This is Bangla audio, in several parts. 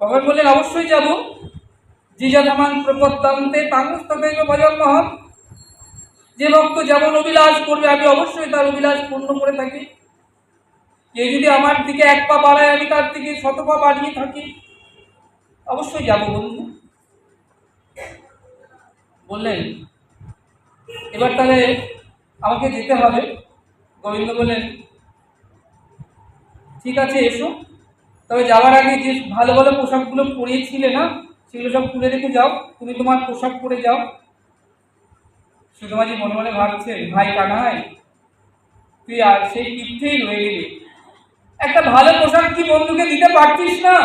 ভগবান বললেন, অবশ্যই যাব। জিজাধামান প্রপত্তান্তে তাঙ্গস্তৈব ভজন মহৎ যে ভক্ত যেমন অভিলাষ করবে, আমি অবশ্যই তার অভিলাষ পূর্ণ করে থাকি। কেউ যদি আমার দিকে এক পা বাড়ায়, আমি তার দিকে শত পা বাড়িয়ে থাকি। অবশ্যই যাব বন্ধু। বললেন, এবার তাহলে আমাকে যেতে হবে। গোবিন্দ বললেন, ঠিক আছে, এসো। তবে যাওয়ার আগে যে ভালো ভালো পোশাকগুলো পরিয়েছিলে না, সেগুলো সব খুলে রেখে যাও। তুমি তোমার পোশাক পরে যাও। সুধমাজি মনে মনে ভাবছে, ভাই কানাই, তুই আর সেই তীর্থেই রয়ে গেলি। একটা ভালো পোশাক কি বন্ধুকে দিতে পারতিস না?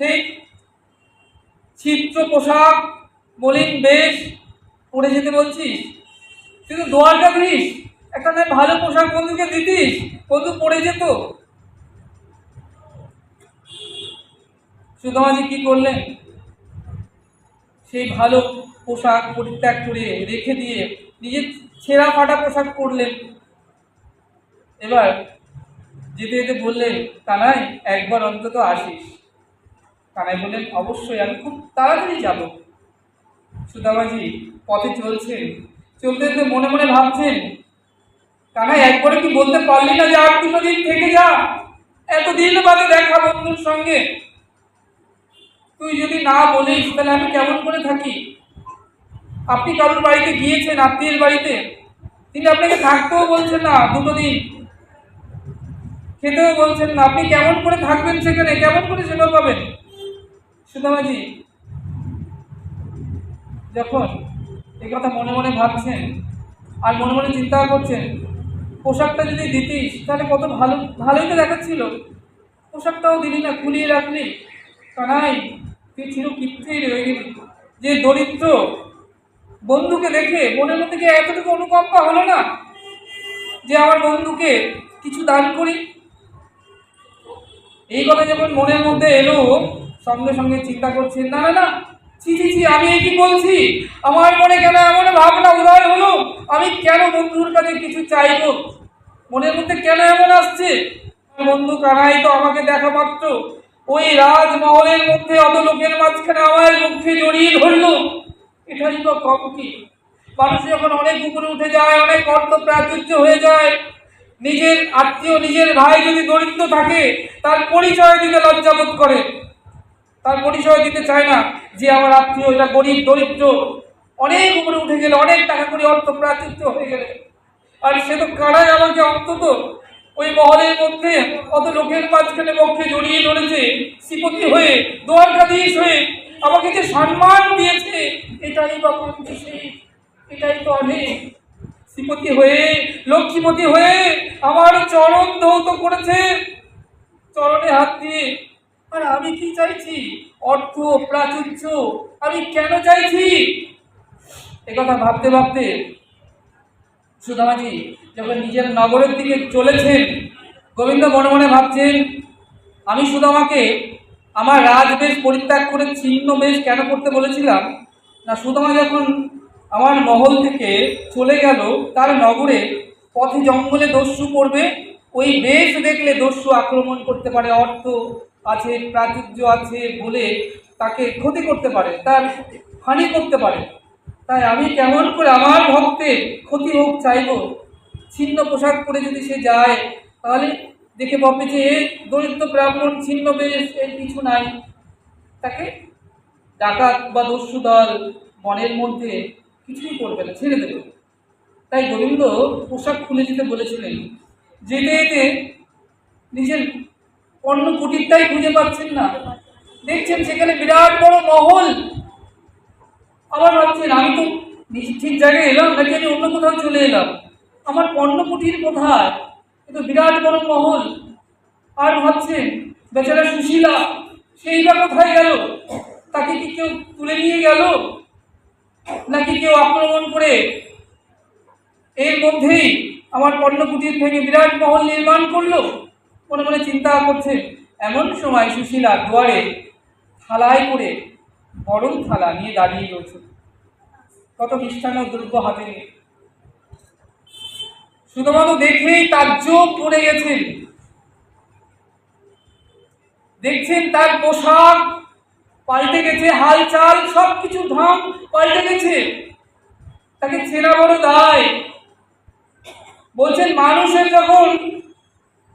সেই চিত্র পোশাক, মলিন বেশ পরে যেতে বলছিস? তুই দোয়ারটা দিস। একটা ভালো পোশাক বন্ধুকে দিতিস। বন্ধু পরে যেত। সুদামাজি কি করলেন? সেই ভালো পোশাক পরিত্যাগ করে রেখে দিয়ে নিজের ছেঁড়া ফাটা পোশাক পরলেন। এবার যেতে যেতে বললেন কানাই একবার অন্তত আসিস। কানাই বললেন, অবশ্যই, আমি খুব তাড়াতাড়ি যাব। সুদামাজি পথে চলছেন। চলতে চলতে মনে মনে ভাবছেন কানাই একবারে কি বলতে পারলি না যে আর দুটো দিন থেকে যা? এতদিন বাদে দেখা বন্ধুর সঙ্গে তুই যদি না বলিস, তাহলে আমি কেমন করে থাকি? আপনি কারোর বাড়িতে গিয়েছেন, আত্মীয়ের বাড়িতে? তিনি আপনাকে থাকতেও বলছেন না দুটো দিন। খেতেও বলছেন না। আপনি কেমন করে থাকবেন সেখানে? কেমন করে সেবা পাবেন? সুদামাজি যখন এই কথা মনে মনে ভাবছেন আর মনে মনে চিন্তা করছেন, পোশাকটা যদি দিতিস, তাহলে কত ভালো ভালোই তো দেখাচ্ছিল। পোশাকটাও দিলি না, খুলিয়ে রাখলি। কানাই, তুই চির কিপ্তেই রয়ে গেলি। যে দরিদ্র বন্ধুকে দেখে মনের মধ্যে কি এতটুকু অনুকম্পা হলো না? যে আমার বন্ধুকে কিছু দান করি? এই কথা যখন মনের মধ্যে এলো, সঙ্গে সঙ্গে চিন্তা করছেন, না না না, ছি ছি ছি, আমি এই কি বলছি? আমার মনে কেন এমন ভাবনা উদয় হলো? আমি কেন বন্ধুর কাছে কিছু চাইব? মনের মধ্যে কেন এমন আসছে? বন্ধু কানাই তো আমাকে দেখা মাত্র। ওই রাজমহলের মধ্যে অত লোকের মাঝখানে আমার মুখে জড়িয়ে ধরলো। এটাই তো কম কি মানুষ যখন অনেক উপরে উঠে যায়, অনেক অর্থ প্রাচুর্য হয়ে যায়, নিজের আত্মীয়, নিজের ভাই যদি দরিদ্র থাকে, তার পরিচয় দিতে লজ্জাবোধ করে। তার পরিচয় দিতে চায় না যে আমার আত্মীয় এটা গরিব, দরিদ্র। অনেক উপরে উঠে গেলে, অনেক টাকা করে অর্থ প্রাচুর্য হয়ে গেলে। আর সে তো কারাই আমাকে অন্তত ওই মহলের মধ্যে কত লোকের মাঝখানে পক্ষে জড়িয়ে ধরেছে, শ্রীপতি হয়ে, দ্বারকাধীশ হয়ে আমাকে যে সম্মান দিয়েছে, এটাই বা কোন এটাই তো অনেক। শ্রীপতি হয়ে, লক্ষ্মীপতি হয়ে আমার চরণ ধৌত করেছে, চরণে হাত দিয়ে। আর আমি কি চাইছি? অর্থ, প্রাচুর্য, আমি কেন চাইছি? একথা ভাবতে ভাবতে সুদামাজি যখন নিজের নগরের দিকে চলেছেন, গোবিন্দ মনে মনে ভাবছেন, আমি সুদামাকে আমার রাজবেশ পরিত্যাগ করে ছিন্ন বেশ কেন করতে বলেছিলাম? না সুদামা যখন আমার মহল থেকে চলে গেল, তার নগরে পথে জঙ্গলে দস্যু পড়বে, ওই বেশ দেখলে দস্যু আক্রমণ করতে পারে, অর্থ আছে, প্রাচুর্য আছে বলে তাকে ক্ষতি করতে পারে, তার হানি করতে পারে। তাই আমি কেমন করে আমার ভক্তের ক্ষতি হোক চাইব? ছিন্ন পোশাক পরে যদি সে যায়, তাহলে দেখে ভাববে যে দরিদ্র ব্রাহ্মণ ছিন্ন বেশ এর কিছু নাই। তাকে ডাকাত বা দস্যু দল মনের মধ্যে কিছুই করবে না, ছেড়ে দেবে। তাই গোবিন্দ পোশাক খুলে যেতে বলেছিলেন, যেতে যেতে নিজের অন্য কুটিরটাই খুঁজে পাচ্ছেন না। দেখছেন সেখানে বিরাট বড় মহল। আবার ভাবছেন, আমি তো ঠিক জায়গায় এলাম, নাকি আমি অন্য কোথাও চলে এলাম? আমার পণ্য কুটির কোথায় কিন্তু বিরাট বড় মহল। আর ভাবছেন বেচারা সুশীলা, সেই বা কোথায় গেল? তাকে কি কেউ তুলে নিয়ে গেল? নাকি কেউ আক্রমণ করে? এর মধ্যেই আমার পণ্য কুটির থেকে বিরাট মহল নির্মাণ করল। মনে মনে চিন্তা করছে, এমন সময় সুশীলা দুয়ারে থালায় করে বরং থালা নিয়ে দাঁড়িয়ে রয়েছে। কত মিষ্টান্ন দ্রব্য হাতে নিয়ে। শুধুমাত্র দেখেই তাজ্জব পড়ে গেছেন দেখছেন তার পোশাক পাল্টে গেছে, হালচাল সব কিছু ধাম পাল্টে গেছে। তাকে চেনা বড় দায়। বলছেন, মানুষের যখন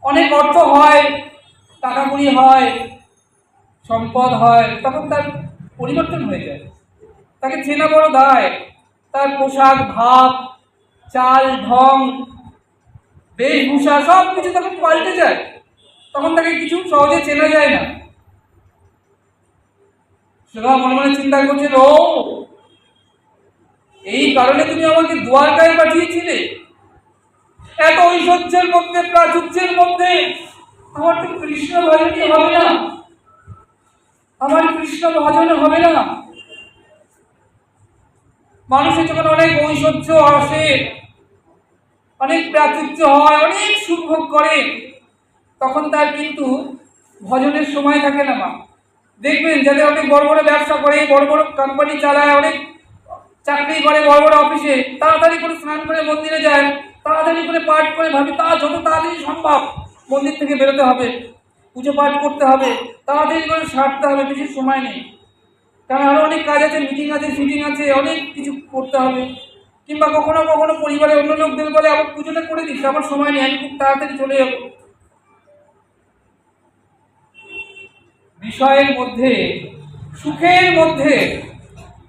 অনেক অর্থ হয় টাকা কুড়ি হয়, সম্পদ হয়, তখন তার পরিবর্তন হয়ে যায়। তাকে চেনা বড় দায়। তার পোশাক, ভাব, চাল, ঢং বেশভূষা, সব কিছু তখন পাল্টে যায়। তখন তাকে কিছু সহজে চেনা যায় না। সুধা মনে মনে চিন্তা করছেন ও, এই কারণে তুমি আমাকে দুয়ারকায় পাঠিয়েছিলে। এত ঐশ্বর্যের মধ্যে, প্রাচুর্যের মধ্যে, আমার তো কৃষ্ণ ভজনই হবে না। আমার কৃষ্ণ ভজন হবে না। মানুষের যখন অনেক ঐশ্বর্য আসে অনেক প্রাচুর্য হয়, অনেক সুখ ভোগ করে। তখন তার কিন্তু ভজনের সময় থাকে না মা। দেখবেন যাদের অনেক বড় বড় ব্যবসা করে, বড় বড় কোম্পানি চালায়, অনেক চাকরি করে বড় বড় অফিসে তাড়াতাড়ি করে স্নান করে মন্দিরে যায়, তাড়াতাড়ি করে পাঠ করে ভাবি, তা যত তাড়াতাড়ি সম্ভব, মন্দির থেকে বেরোতে হবে, পুজো পাঠ করতে হবে, তাড়াতাড়ি করে সারতে হবে, বেশি সময় নেই। কারণ আরও অনেক কাজ আছে মিটিং আছে ফিটিং আছে, অনেক কিছু করতে হবে। কিংবা কখনো কখনো পরিবারের অন্য লোকদের বলে আমার পুজোটা করে দিস, আমার সময় নেই, আমি খুব তাড়াতাড়ি চলে যাব। বিষয়ের মধ্যে, সুখের মধ্যে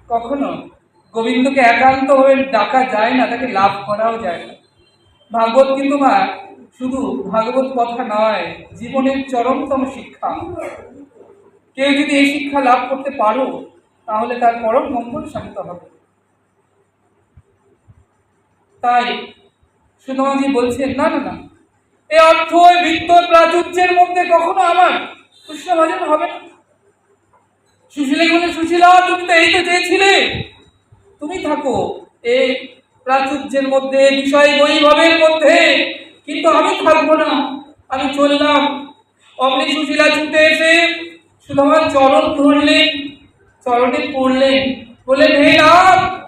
কখনো গোবিন্দকে একান্ত হয়ে ডাকা যায় না, তাকে লাভ করাও যায় না। ভাগবত কিন্তু মা, শুধু ভাগবত কথা নয়, জীবনের চরমতম শিক্ষা। কেউ যদি এই শিক্ষা লাভ করতে পারো, তাহলে তার পরম মঙ্গল শান্ত হবে। তাই সুতমাজি বলছেন, না না না। এই অর্থ বৃত্ত প্রাচুর্যের মধ্যে কখনো আমার কৃষ্ণ ভজন হবে না। সুশীলা বলে সুশীলা, তুমি তো এই তো চেয়েছিলে। তুমি থাকো এই প্রাচুর্যের মধ্যে বিষয় বৈভবের মধ্যে। কিন্তু আমি থাকব না। আমি চললাম। অমনি সুশীলা ছুটে এসে শুধু আমার চরণ ধরলেন, চরণে পড়লেন। বললেন, হে রাম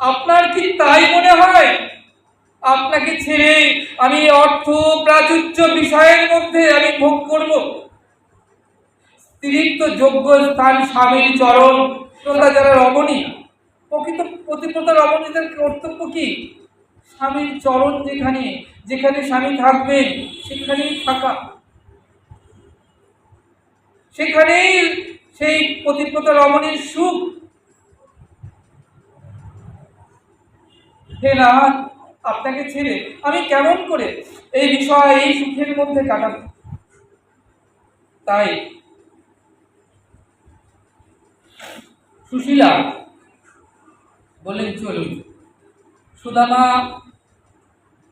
আপনার কি তাই মনে হয়? আপনাকে ছেড়ে আমি অর্থ প্রাচুর্য বিষয়ের মধ্যে আমি ভোগ করব। স্ত্রীত্ব যোগ্য স্থান স্বামীর চরণ। শ্রোতা যারা রমণী, প্রকৃত প্রতিপ্রতা রমণীদের কর্তব্য কি? স্বামীর চরণ যেখানে যেখানে স্বামী থাকবেন সেখানেই থাকা। সেখানেই সেই প্রতিপ্রতা রমণীর সুখ হে নাথ আপনাকে ছেড়ে আমি কেমন করে এই বিষয়, এই সুখের মধ্যে কাটাব? তাই সুশীলা বললেন, চলুন। সুদামা,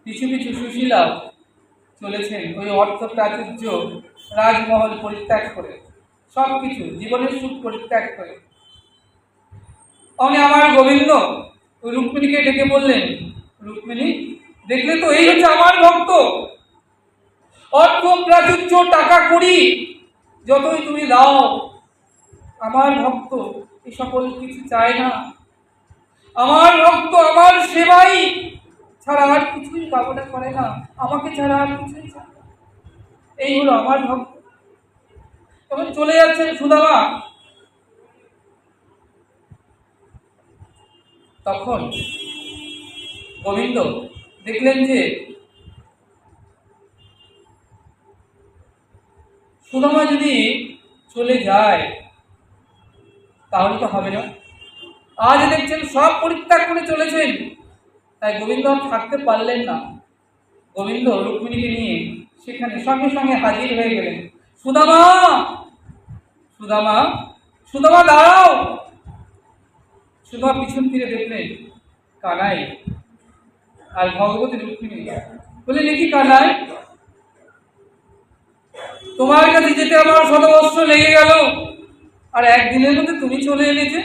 পিছু পিছু সুশীলা চলেছেন ওই অর্থ প্রাচুর্য রাজমহল পরিত্যাগ করে। সব কিছু জীবনের সুখ পরিত্যাগ করে। অমনি আমার গোবিন্দ রুক্মিণীকে ডেকে বললেন, রুক্মিণী, দেখলে তো এই হচ্ছে আমার ভক্ত। অর্থ, প্রাচুর্য, টাকা করি যতই তুমি দাও, আমার ভক্ত এই সকল কিছু চায় না। আমার ভক্ত আমার সেবাই ছাড়া আর কিছুই কামনা করে না, আমাকে ছাড়া আর কিছুই চায়। এই হলো আমার ভক্ত। তখন চলে যাচ্ছেন সুদামা। তখন গোবিন্দ দেখলেন যে সুদামা যদি চলে যায়, তাহলে তো হবে না। আজ দেখছেন সব পরিত্যাগ করে চলেছেন। তাই গোবিন্দ থাকতে পারলেন না। গোবিন্দ রুক্মিণীকে নিয়ে সেখানে সঙ্গে সঙ্গে হাজির হয়ে গেলেন। সুদামা! সুদামা! সুদামা, দাঁড়াও! সুদামা পিছন ফিরে দেখলেন কানাই আর ভগবতী রুক্মিণী বলে নাকি কানাই তোমার কাছে যেতে আমার শতবর্ষ লেগে গেল। আর একদিনের মধ্যে তুমি চলে এনেছে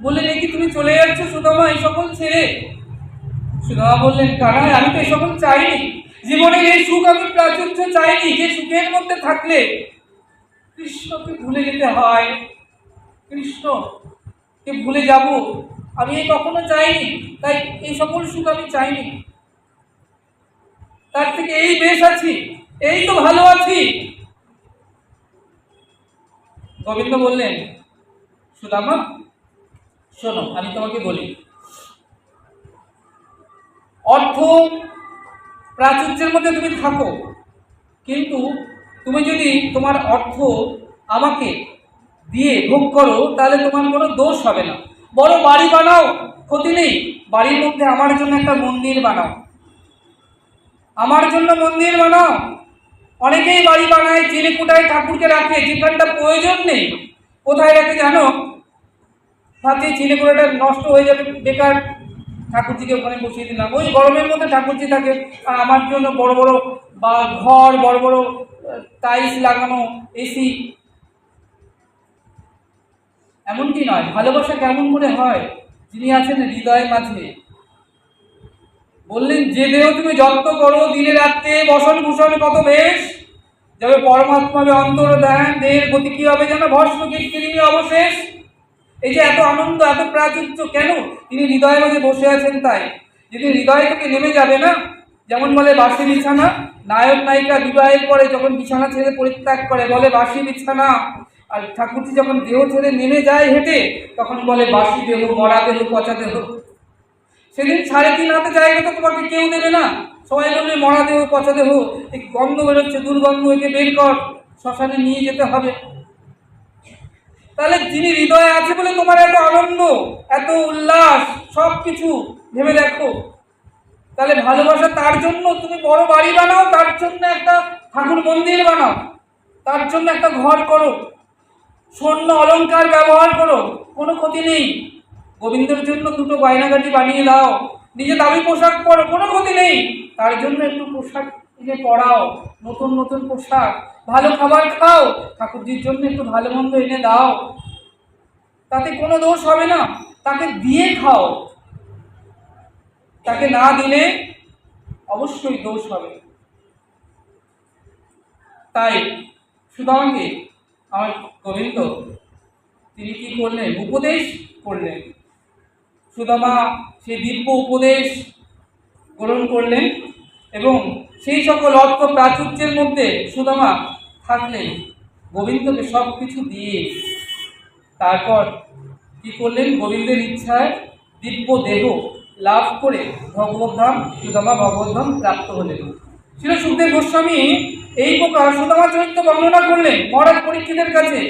বললেন নাকি তুমি চলে যাচ্ছ সুদামা, এই সকল ছেড়ে? সুদামা বললেন কানাই আমি তো এই সকল চাইনি। জীবনের এই সুখ আমি প্রাচুর্য চাইনি। যে সুখের মধ্যে থাকলে কৃষ্ণকে ভুলে যেতে হয়। কৃষ্ণকে ভুলে যাব? আমি এই কখনো চাইনি। তাই এই সকল সুখ আমি চাইনি। তার থেকে এই বেশ আছি, এই তো ভালো আছি। গোবিন্দ বললেন, সুদামা, শোনো, আমি তোমাকে বলি। অর্থ, প্রাচুর্যের মধ্যে তুমি থাকো, কিন্তু তুমি যদি তোমার অর্থ আমাকে দিয়ে ভোগ করো, তাহলে তোমার কোনো দোষ হবে না। বড় বাড়ি বানাও, ক্ষতি নেই। বাড়ির মধ্যে আমার জন্য একটা মন্দির বানাও। আমার জন্য মন্দির বানাও। অনেকেই বাড়ি বানায় চিলেকুটায় ঠাকুরকে রাখে, যেখানটা প্রয়োজন নেই। কোথায় রাখে জানো? ভাবছি চিলেকুটাটা নষ্ট হয়ে যাবে, বেকার ঠাকুরজিকে ওখানে বসিয়ে দিলাম। ওই গরমের মধ্যে ঠাকুরজি থাকে। আর আমার জন্য বড় বড় বা ঘর, বড় বড় টাইলস লাগানো এসি এমনটি নয়, ভালোবাসা কেমন করে হয়? যিনি আছেন হৃদয়ের মাঝে। বললেন, যে দেহ তুমি যত্ন করো, দিনে রাত্রে বসন ভূষণ কত বেশ। যাবে পরমাত্মাবে অন্তর দেন, দেহের গতি কি হবে যেন ভস্ম কিরিমি অবশেষ? এই যে এত আনন্দ, এত প্রাচুর্য কেন? তিনি হৃদয়ের মাঝে বসে আছেন তাই। যদি হৃদয় থেকে নেমে যাবে না যেমন বলে বাসি বিছানা, নায়ক নায়িকা বিবাহের পরে যখন বিছানা ছেড়ে পরিত্যাগ করে, বলে বাসি বিছানা। আর ঠাকুরজি যখন দেহ ছেড়ে নেমে যায় হেঁটে, তখন বলে বাসি দেহ, মরা দেহ, পচা দেহ। সেদিন সাড়ে তিন হাতে জায়গা তো তোমাকে কেউ দেবে না। সবাই বলবে, মরা দেহ, পচা দেহ। এই গন্ধ বেরোচ্ছে, দুর্গন্ধ একে বের কর, শ্মশানে নিয়ে যেতে হবে। তাহলে যিনি হৃদয়ে আছে বলে তোমার এত আনন্দ, এত উল্লাস সব কিছু ভেবে দেখো। তাহলে ভালোবাসা তার জন্য? তুমি বড় বাড়ি বানাও, তার জন্য একটা ঠাকুর মন্দির বানাও, তার জন্য একটা ঘর করো, স্বর্ণ অলংকার ব্যবহার করো, কোনো ক্ষতি নেই। গোবিন্দের জন্য দুটো গয়নাগাটি বানিয়ে দাও, নিজে দামি পোশাক পরো, কোনো ক্ষতি নেই। তার জন্য একটু পোশাক কিনে পরাও, নতুন নতুন পোশাক, ভালো খাবার খাও, ঠাকুরজির জন্য একটু ভালো মন্দ এনে দাও। তাতে কোনো দোষ হবে না। তাকে দিয়ে খাও। তাকে না দিলে অবশ্যই দোষ হবে। তাই সুদামাকে আমার গোবিন্দ, তিনি কি করলেন? উপদেশ করলেন। সুদামা সেই দিব্য উপদেশ গ্রহণ করলেন এবং সেই সকল অর্থ প্রাচুর্যের মধ্যে সুদামা থাকলেন। গোবিন্দকে সব কিছু দিয়ে তারপর কি করলেন? গোবিন্দের ইচ্ছায় দিব্য দেহ লাভ করে ভগবদ্ধাম, সুদামা ভগবদ্ধাম প্রাপ্ত হলেন। ছিল সুখদেব গোস্বামী এই প্রকার সুদামা চরিত্র বর্ণনা করলেন। মহারাজ পরীক্ষিতের কাছে